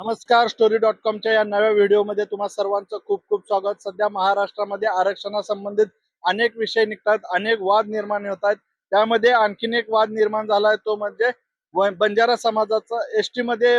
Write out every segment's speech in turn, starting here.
नमस्कार story dot कॉमच्या या नव्या व्हिडिओमध्ये तुम्हा सर्वांचं खूप खूप स्वागत. सध्या महाराष्ट्रामध्ये आरक्षणासंबंधित अनेक विषय निघतात अनेक वाद निर्माण होत आहेत त्यामध्ये आणखीन एक वाद निर्माण झाला आहे तो म्हणजे बंजारा समाजाचा एस टी मध्ये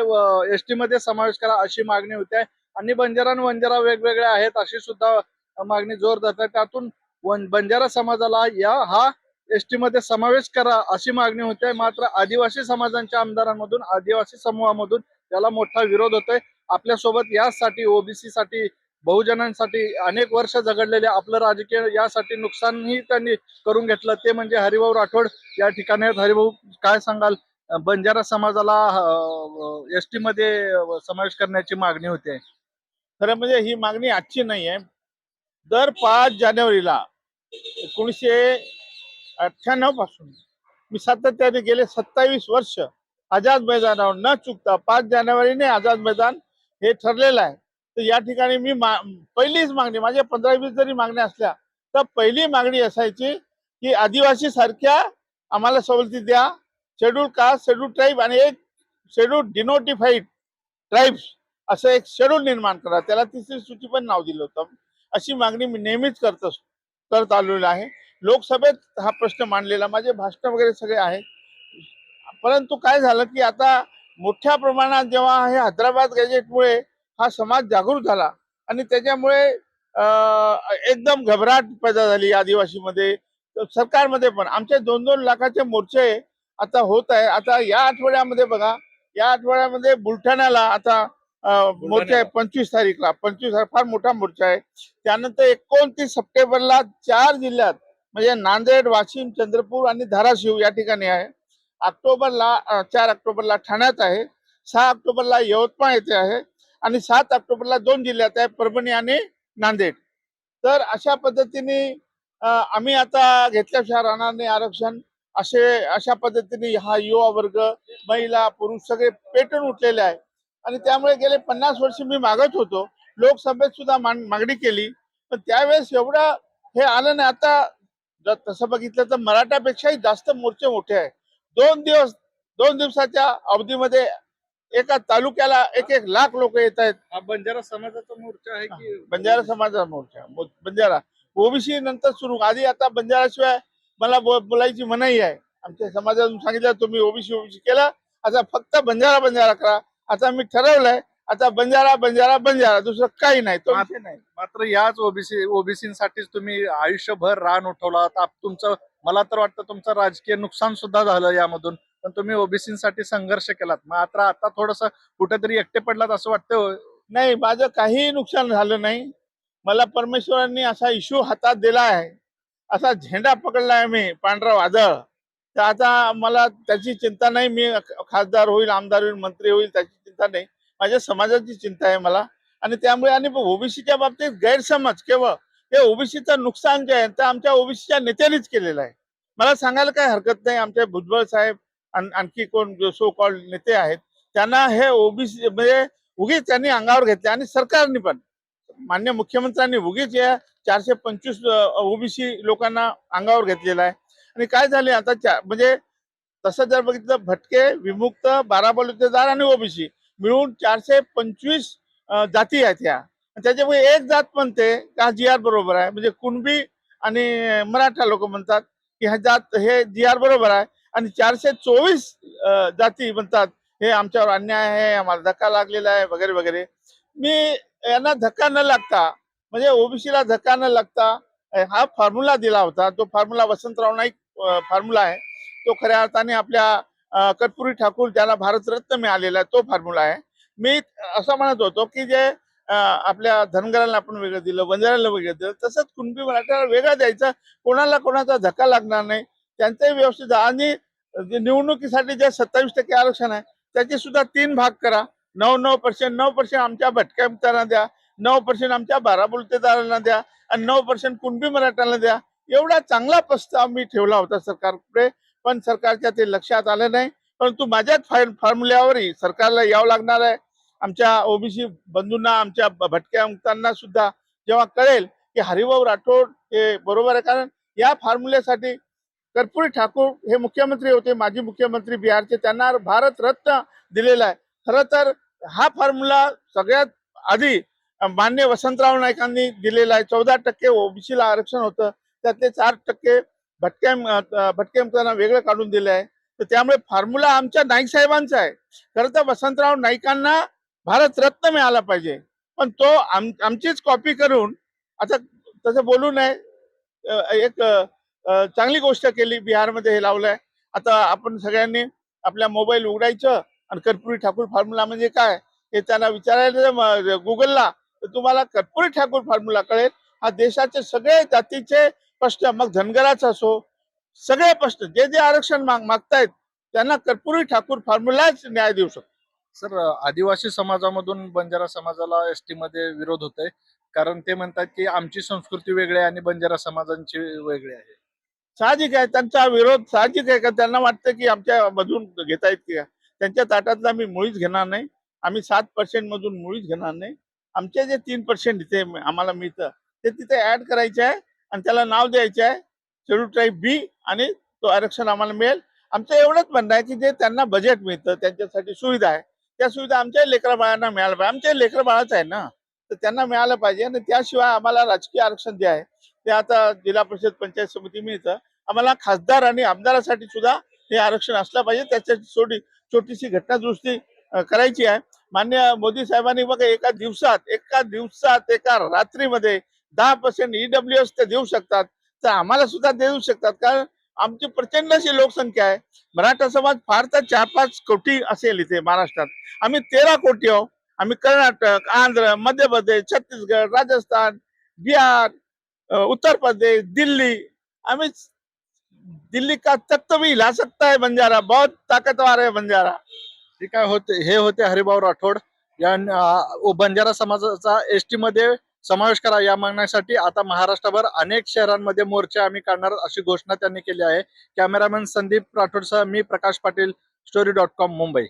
एसमध्ये समावेश करा अशी मागणी होते आणि बंजारा आणि वंजारा वेगवेगळ्या आहेत अशी सुद्धा मागणी जोर धरत आहे त्यातून बंजारा समाजाला या हा एसटी मध्ये समावेश करा अशी मागणी होते मात्र आदिवासी समाजांच्या आमदारांमधून आदिवासी समूहामधून त्याला मोठा विरोध होतोय. आपल्यासोबत यासाठी ओबीसी साठी बहुजनांसाठी अनेक वर्ष झगडलेले आपलं राजकीय यासाठी नुकसानही त्यांनी करून घेतलं. ते म्हणजे हरिभाऊ राठोड या ठिकाणी हरिभाऊ काय सांगाल? बंजारा समाजाला एस टी मध्ये समावेश करण्याची मागणी होते खरं म्हणजे ही मागणी आजची नाही आहे दर पाच जानेवारीला एकोणीसशे अठ्ठ्याण्णवपासून. मी सातत्याने गेले सत्तावीस वर्ष. आझाद मैदानावर न चुकता पाच जानेवारीने आझाद मैदान हे ठरलेलं आहे. तर या ठिकाणी मी मा पहिलीच मागणी माझ्या पंधरा वीस जरी मागण्या असल्या तर पहिली मागणी असायची की आदिवासी सारख्या आम्हाला सवलती द्या. शेड्यूल कास्ट शेड्यूल ट्राईब आणि एक शेड्यूल डिनोटिफाईड ट्राईब्स असं एक शेड्यूल निर्माण करा. त्याला तिसरी सूची पण नाव दिलं होतं. अशी मागणी मी नेहमीच करत करत आलेलो आहे. लोकसभेत हा प्रश्न मांडलेला माझे भाषण वगैरे सगळे आहे परंतु काय झालं की आता मोठ्या प्रमाणात जेव्हा हे हैदराबाद गॅजेटमुळे हा समाज जागृत झाला आणि त्याच्यामुळे एकदम घबराट पैदा झाली आदिवासीमध्ये सरकारमध्ये पण. आमचे दोन दोन लाखाचे मोर्चे आता होत आहे. आता या आठवड्यामध्ये बघा या आठवड्यामध्ये बुलढाण्याला आता मोर्चा आहे पंचवीस तारीखला. पंचवीस फार मोठा मोर्चा आहे. त्यानंतर एकोणतीस सप्टेंबरला चार जिल्ह्यात म्हणजे नांदेड वाशिम चंद्रपूर आणि धाराशिव या ठिकाणी आहे. ऑक्टोबरला चार ऑक्टोबरला ठाण्यात आहे. सहा ऑक्टोबरला यवतमाळ येथे आहे. आणि सात ऑक्टोबरला दोन जिल्ह्यात आहे परभणी आणि नांदेड. तर अशा पद्धतीने आम्ही आता घेतल्याशिवाय राहणार नाही आरक्षण. असे अशा पद्धतीने हा युवा वर्ग महिला पुरुष सगळे पेटून उठलेले आहे. आणि त्यामुळे गेले पन्नास वर्ष मी मागत होतो. लोकसभेत सुद्धा मागणी केली. पण त्यावेळेस एवढं हे आलं नाही. आता जर तसं बघितलं तर मराठापेक्षाही जास्त मोर्चे मोठे आहे दोन दिवस दोन दिवसाच्या अवधीमध्ये एका तालुक्याला एक एक लाख लोक येत आहेत. हा बंजारा समाजाचा मोर्चा आहे की बंजारा समाजाचा मोर्चा. बंजारा. ओबीसी नंतर सुरू. आधी आता बंजाराशिवाय मला बोलायची मनाई आहे. आमच्या समाजातून सांगितलं तुम्ही ओबीसी ओबीसी केला. आता फक्त बंजारा बंजारा करा. आता मी ठरवलंय आता बंजारा बंजारा बंजारा दुसरं काही नाही तो विषय नाही. मात्र याच ओबीसी ओबीसीसाठीच तुम्ही आयुष्यभर रान उठवला तुमचं मला तर वाटतं तुमचं राजकीय नुकसान सुद्धा झालं यामधून. पण तुम्ही ओबीसीसाठी संघर्ष केलात. मात्र आता थोडस कुठेतरी एकटे पडलात असं वाटतं. नाही माझं काहीही नुकसान झालं नाही. मला परमेश्वरांनी असा इशू हातात दिला आहे. असा झेंडा पकडला आहे मी पांढरा वादळ. तर आता मला त्याची चिंता नाही. मी खासदार होईल आमदार होईल मंत्री होईल त्याची चिंता नाही. माझ्या समाजाची चिंता आहे मला. आणि त्यामुळे आणि ओबीसीच्या बाबतीत गैरसमज केवळ हे ओबीसीचं नुकसान जे आहे ते आमच्या ओबीसीच्या नेत्यांनीच केलेलं आहे. मला सांगायला काही हरकत नाही. आमचे भुजबळ साहेब आणखी कोण सो कॉल्ड नेते आहेत त्यांना हे ओबीसी म्हणजे उगीच त्यांनी अंगावर घेतले आणि सरकारने पण. मान्य मुख्यमंत्र्यांनी उगीच या चारशे पंचवीस ओबीसी लोकांना अंगावर घेतलेला आहे. आणि काय झाले आता म्हणजे तसं जर बघितलं भटके विमुक्त बारा बलुतेदार आणि ओबीसी. मिळून चारशे पंचवीस जाती आहेत ह्या त्याच्यामुळे एक जात म्हणते का जी आर बरोबर आहे. म्हणजे कुणबी आणि मराठा लोक म्हणतात की ह्या जात हे जी आर बरोबर आहे. आणि चारशे चोवीस जाती म्हणतात हे आमच्यावर अन्याय आहे आम्हाला धक्का लागलेला आहे वगैरे वगैरे. मी यांना धक्का न लागता म्हणजे ओबीसीला धक्का न लागता हा फॉर्म्युला दिला होता. तो फॉर्म्युला वसंतराव नाईक फॉर्म्युला आहे. तो खऱ्या अर्थाने आपल्या कर्पुरी ठाकूर ज्याला भारतरत्न मिळालेला आहे तो फॉर्म्युला आहे. मी असं म्हणत होतो की जे आपल्या धनगरांना आपण वेगळं दिलं बंजाऱ्याला वेगळं दिलं तसंच कुणबी मराठ्याला वेगळं द्यायचं कोणाला कोणाचा धक्का लागणार नाही. त्यांचंही व्यवस्थित आणि जे निवडणुकीसाठी जे सत्तावीस टक्के आरक्षण आहे त्याचे सुद्धा तीन भाग करा. नऊ नऊ पर्सेंट नऊ पर्सेंट आमच्या भटक्या मित्रांना द्या. नऊ पर्सेंट आमच्या बाराबुलतेदारांना द्या. आणि नऊ पर्सेंट कुणबी मराठ्यांना द्या. एवढा चांगला प्रस्ताव मी ठेवला होता सरकारकडे. पण सरकारच्या ते लक्षात आलं नाही. परंतु माझ्याच फॉर्म्युल्यावरही सरकारला यावं लागणार आहे. आमच्या ओबीसी बंधूंना आमच्या भटक्या मुक्तांना सुद्धा जेव्हा कळेल की हरिभाऊ राठोड हे बरोबर आहे. कारण या फॉर्म्युल्यासाठी कर्पूरी ठाकूर हे मुख्यमंत्री होते. माजी मुख्यमंत्री बिहारचे. त्यांना भारत रत्न दिलेला आहे. खरं तर हा फॉर्म्युला सगळ्यात आधी मान्य वसंतराव नाईकांनी दिलेला आहे. चौदा टक्के ओबीसीला आरक्षण होतं. त्यातले चार टक्के भटक्या अं, वेगळं काढून दिलं आहे. तर त्यामुळे फॉर्म्युला आमच्या नाईक साहेबांचा आहे. खरं तर वसंतराव नाईकांना भारतरत्न मिळाला पाहिजे. पण तो आम आमचीच कॉपी करून आता तसं बोलू नये. एक चांगली गोष्ट केली बिहारमध्ये हे लावलंय. आता आपण सगळ्यांनी आपल्या मोबाईल उघडायचं आणि कर्पुरी ठाकूर फॉर्म्युला म्हणजे काय? हे त्यांना विचारायला गुगलला तर तुम्हाला कर्पुरी ठाकूर फॉर्म्युला कळेल. हा देशाचे सगळे जातीचे प्रश्न मग धनगराचा असो सगळे प्रश्न जे जे आरक्षण माग मागतायत त्यांना कर्पुरी ठाकूर फॉर्म्युलाच न्याय देऊ शकतो. सर आदिवासी समाजामधून बंजारा समाजाला एस टी मध्ये विरोध होत आहे कारण ते म्हणतात की आमची संस्कृती वेगळी आहे आणि बंजारा समाजांची वेगळी आहे. साहजिक आहे त्यांचा विरोध साहजिक आहे का? त्यांना वाटतं की आमच्या मधून घेता येत की त्यांच्या ताटातला मी मुळीच घेणार नाही. आम्ही सात पर्सेंट मधून मुळीच घेणार नाही. आमचे जे तीन पर्सेंट इथे आम्हाला मिळतं ते तिथे ऍड करायचे आहे. आणि त्याला नाव द्यायचे आहे शेड्यूल ट्राईब बी आणि तो आरक्षण आम्हाला मिळेल. आमचं एवढंच म्हणणं आहे की जे त्यांना बजेट मिळतं त्यांच्यासाठी सुविधा आहे त्या सुविधा आमच्याही लेकरा बाळांना मिळाल्या पाहिजे. आमच्या लेकरा बाळाच आहे ना तर त्यांना मिळालं पाहिजे आणि त्याशिवाय आम्हाला राजकीय आरक्षण जे आहे ते आता जिल्हा परिषद पंचायत समिती मिळतं. आम्हाला खासदार आणि आमदारासाठी सुद्धा हे आरक्षण असलं पाहिजे. त्याच्याची छोटी छोटीशी घटनादृष्टी करायची आहे. मान्य मोदी साहेबांनी बघा एका दिवसात एका दिवसात एका रात्रीमध्ये दहा पर्सेंट ईडब्ल्यू एस ते देऊ शकतात. तर आम्हाला सुद्धा देऊ शकतात. कारण आमची प्रचंड अशी लोकसंख्या आहे. मराठा समाज फार तर चार पाच कोटी असेल इथे महाराष्ट्रात. आम्ही तेरा कोटी आहोत. आम्ही कर्नाटक आंध्र मध्य प्रदेश छत्तीसगड राजस्थान बिहार उत्तर प्रदेश दिल्ली. आम्ही दिल्ली का तख्त भी हिला सकता है बंजारा. बहुत ताकतवर है बंजारा. ठीक आहे. होते हे होते हरिभाऊ राठोड. या बंजारा समाजाचा एस टी मध्ये समावेश करा. या मागण्यासाठी आता महाराष्ट्रभर अनेक शहरांमध्ये मोर्चे आम्ही काढणार अशी घोषणा त्यांनी केली आहे. कॅमेरामॅन संदीप राठोडसह मी Prakash Patil story dot com Mumbai.